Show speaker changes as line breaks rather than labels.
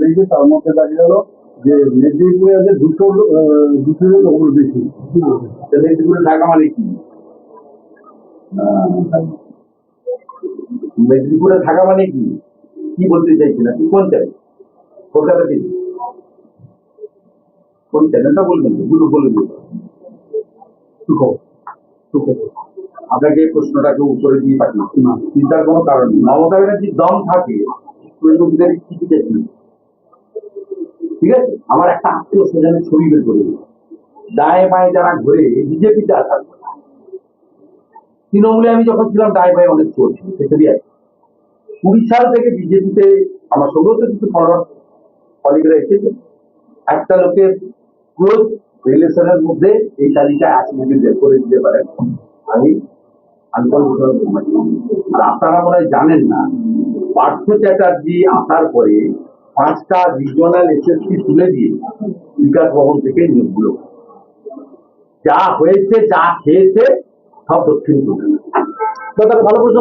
দেখি তার মধ্যে দেখা গেল যে মেদিনীপুরে আছে দুশো আহ, দুশো জন ওপর বেশি।
মেদিনীপুরে থাকা মানে কি মেদিনীপুরে থাকা মানে কি? কি বলতে চাইছেন আপনি? কোন চ্যানেল কলকাতা থেকে। কোন চ্যানেলটা বলবেন? দুটো বলে সুখো আপনাকে প্রশ্নটাকে উপরে দিয়ে পাঠিয়েছি না চিন্তার কোনো কারণ নেই। মমতা ব্যানার্জির দম থাকে অধিকারী চিঠি চাইছেন ঠিক আছে? আমার একটা আত্মীয় স্বজনের ছবি বের করে দায়ে বায়ে যারা ঘুরে বিজেপিতে আসার কথা। তৃণমূলে আমি যখন ছিলাম, দায়ে বায়ে অনেক চোর ছিল, সে আছে। কুড়ি সাল থেকে বিজেপিতে আমার সঙ্গেও তো কিছু ফলোয়ার কলিগরা এসেছে। একটা লোকের ক্লোজ রিলেশনের মধ্যে এই তালিকায় আছে, যদি বের করে দিতে পারেন আমি আর আপনারা মনে জানেন না, পার্থ চ্যাটার্জি আসার পরে পাঁচটা রিজনাল এসএসপি তুলে দিয়ে বিকাশ ভবন থেকে নিয়োগগুলো। যা হয়েছে, যা খেয়েছে, সব দক্ষিণ কলকাতা
ভালো প্রশ্ন